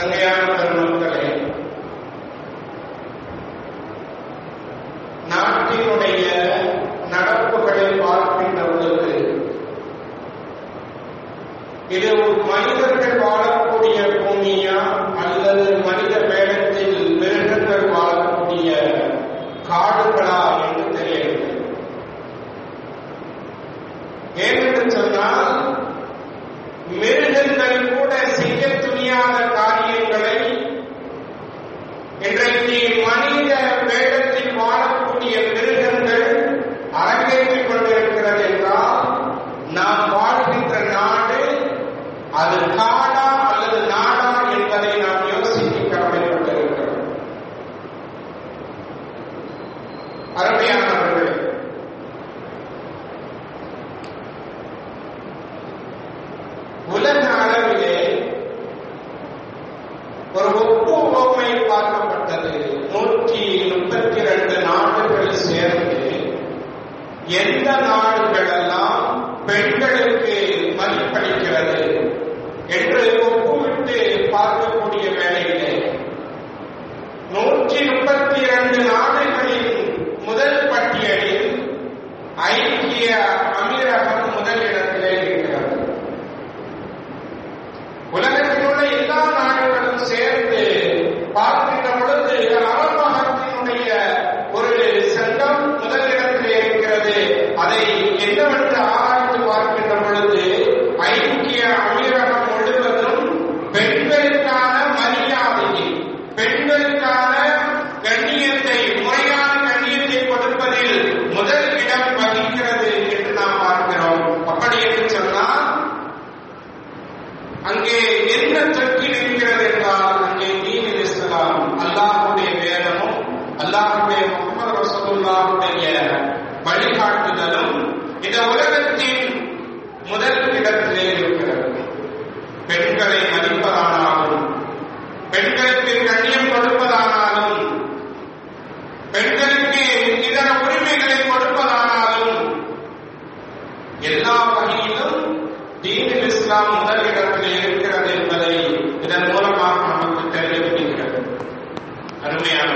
ಸಂಘಯ பணியிலும் தீனில் இஸ்லாம் முதல் இடத்தில் இருக்கிறது என்பதை இதன் மூலமாக நமக்கு தெரிவிக்கின்றது அருமையான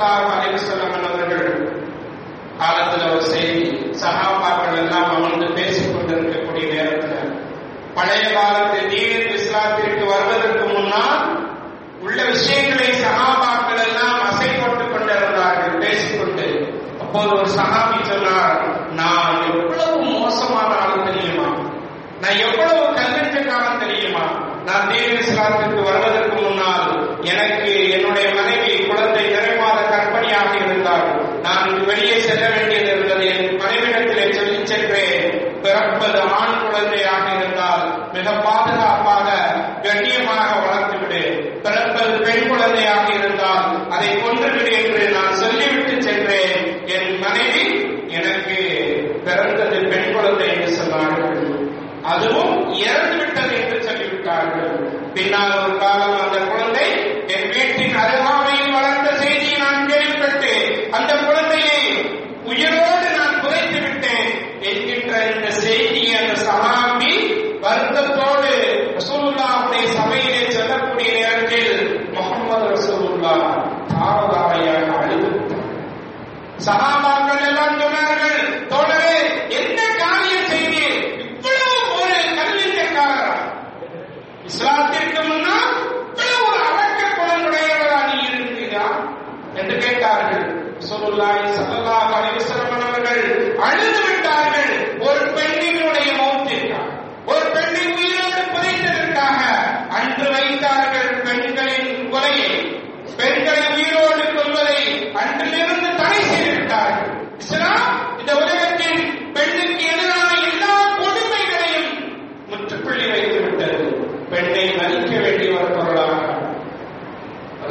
சல்லல்லாஹு அலிவசல்லம் அவர்கள் காலத்தில் ஒரு செய்தி சகாபாக்கள் எல்லாம் அமர்ந்து பேசிக் கொண்டிருக்கக்கூடிய நேரத்தில் பழைய காலத்து நீர் இஸ்லாத்திற்கு வருவதற்கு முன்னால் உள்ள விஷயங்களை சகாபாக்கள் எல்லாம் அசைப்பட்டுக் கொண்டிருந்தார்கள் பேசிக்கொண்டு அப்போது ஒரு சகாபி சொன்னார் நான் எவ்வளவு மோசமான ஆளும் தெரியுமா? நான் எவ்வளவு கல்வெட்டு காலம் தெரியுமா? நான் நீர் இஸ்லாத்திற்கு சகாபாக்கள்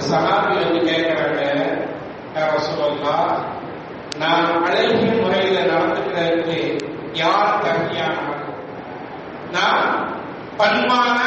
சஹாபி வந்து கேட்கிறாங்க நான் அழகிய முறையில நடந்துக்கிறதுக்கு யார் தகுதியானவர் நான் பன்மான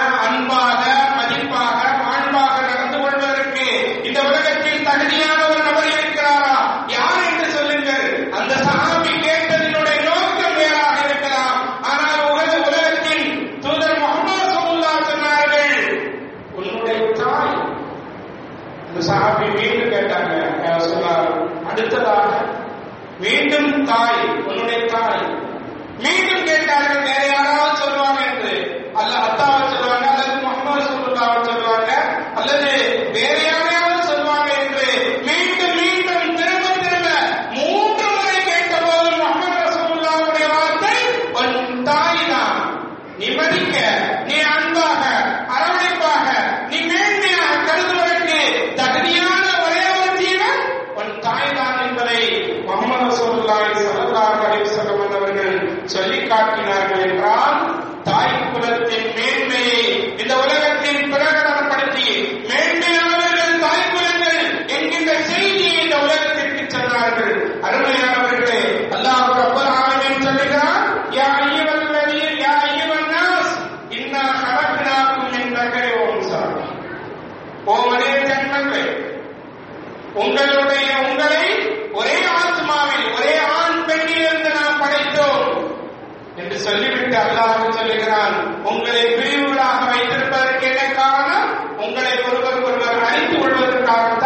என்று சொல்லிவிட்டு அல்லாஹ் சொல்லுகிறான் உங்களை பிரிவுகளாக வைத்திருப்பதற்கு என்ன காரணம்? உங்களை ஒருவர் ஒருவர் அறிந்து கொள்வதற்காக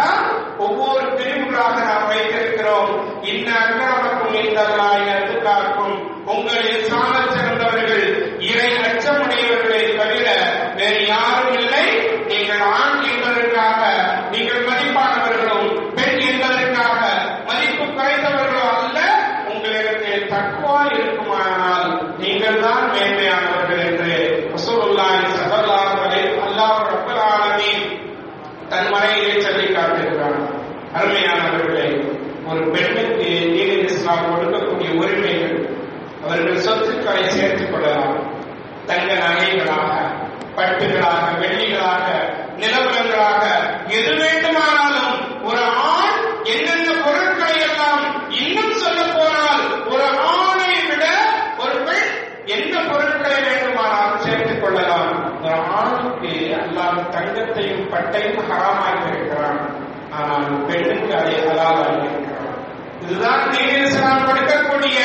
கட்டையும் ஹராமாகி இருக்கிறான் ஆனால் பெண்ணுக்கு அதை ஹலாலாகி இருக்கிறான் இதுதான் நீங்கள் நாம் கொடுக்கக்கூடிய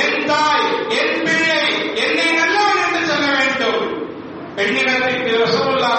என் தாய் என் பிள்ளை என்னை நல்லவன் என்று சொல்ல வேண்டும். பெண்ணிடத்திற்கு ரசகுல்லா